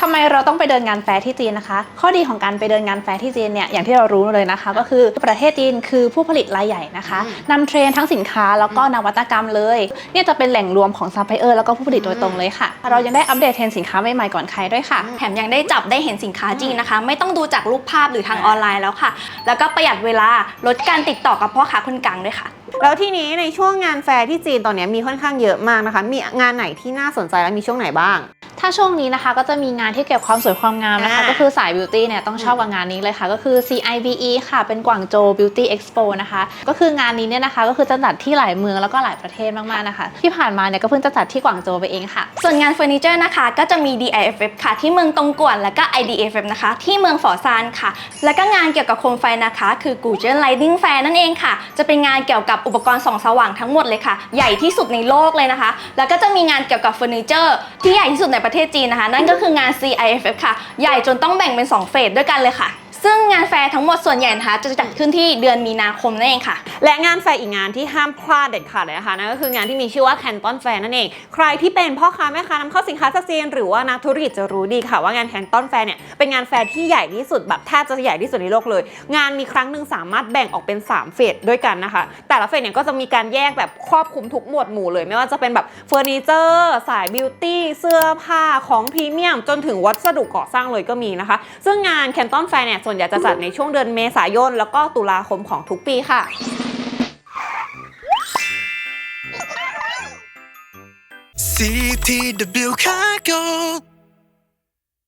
ทำไมเราต้องไปเดินงานแฟร์ที่จีนนะคะ ข้อดีของการไปเดินงานแฟร์ที่จีนเนี่ยอย่างที่เรารู้เลยนะคะ ก็คือประเทศจีนคือผู้ผลิตรายใหญ่นะคะนำเทรนด์ทั้งสินค้าแล้วก็นวัตกรรมเลยเนี่ยจะเป็นแหล่งรวมของซัพพลายเออร์แล้วก็ผู้ผลิตโดยตรงเลยค่ะ เรายังได้อัปเดตเทรนด์สินค้าใหม่ๆก่อนใครด้วยค่ะ แถมยังได้จับได้เห็นสินค้าจริงนะคะ ไม่ต้องดูจากรูปภาพหรือทางออนไลน์แล้วค่ะ แล้วก็ประหยัดเวลาลดการติดต่อกับพ่อค้าคนกลางด้วยค่ะแล้วทีนี้ในช่วงงานแฟร์ที่จีนตอนนี้มีค่อนข้างเยอะมากนะคะ มีงานไหนที่น่าสนใจและมีช่วงไหนบ้าง ถ้าช่วงนี้นะคะก็จะมีงานที่เกี่ยวกับความสวยความงามนะคะอ่าก็คือสายบิวตี้เนี่ยต้องชอบกับงานนี้เลยค่ะ ก็คือ CIBE ค่ะ เป็นกวางโจ Beauty Expo นะคะ ก็คืองานนี้เนี่ยนะคะก็คือจะจัดที่หลายเมืองแล้วก็หลายประเทศมากๆนะคะ ที่ผ่านมาเนี่ยก็เพิ่งจะจัดที่กวางโจไปเองค่ะ ส่วนงานเฟอร์นิเจอร์นะคะ ก็จะมี DIFF ค่ะ ที่เมืองตงกวนแล้วก็ IDFF นะคะ ที่เมืองฝอซานค่ะ แล้วก็งานเกี่ยวกับโคมไฟนะคะ คือ g u j e n Lighting Fair นั่นเองค่ะ จะเป็นงานเกี่ยวกับอุปกรณ์ส่องสว่างทั้งหมดเลยค่ะ ใหญ่ที่สุดในโลกเลยนะคะ แล้วก็จะมีงานเกี่ยวกับเฟอร์นิเจอร์ที่ใหญ่ที่สุดในประประเทศจีนนะคะ นั่นก็คืองาน CIFF ค่ะ ใหญ่จนต้องแบ่งเป็น 2 เฟสด้วยกันเลยค่ะ ซึ่งงานแฟร์ทั้งหมดส่วนใหญ่นะคะจะจัดขึ้นที่เดือนมีนาคมนั่นเองค่ะ และงานแฟร์อีกงานที่ห้ามพลาดเด็ดขาดเลยนะคะนั่นก็คืองานที่มีชื่อว่า Canton Fair นั่นเอง ใครที่เป็นพ่อค้าแม่ค้านำเข้าสินค้าจากจีนหรือว่านักธุรกิจจะรู้ดีค่ะว่างาน Canton Fair เนี่ยเป็นงานแฟร์ที่ใหญ่ที่สุดแบบแทบจะใหญ่ที่สุดในโลกเลย งานมีครั้งหนึ่งสามารถแบ่งออกเป็น 3 เฟสด้วยกันนะคะ แต่ละเฟสเนี่ยก็จะมีการแยกแบบครอบคลุมทุกหมวดหมู่เลย ไม่ว่าจะเป็นแบบเฟอร์นิเจอร์สายบิวตี้เสื้อผ้าของพรีเมียมจนถึงวัสดุก่อสร้างเลยก็มีนะคะ ซึ่งงาน Canton Fair เนี่ยส่วนใหญ่จะจัดในช่วงเดือนเมษายน แล้วก็ตุลาคมของทุกปีค่ะ CTW Cargo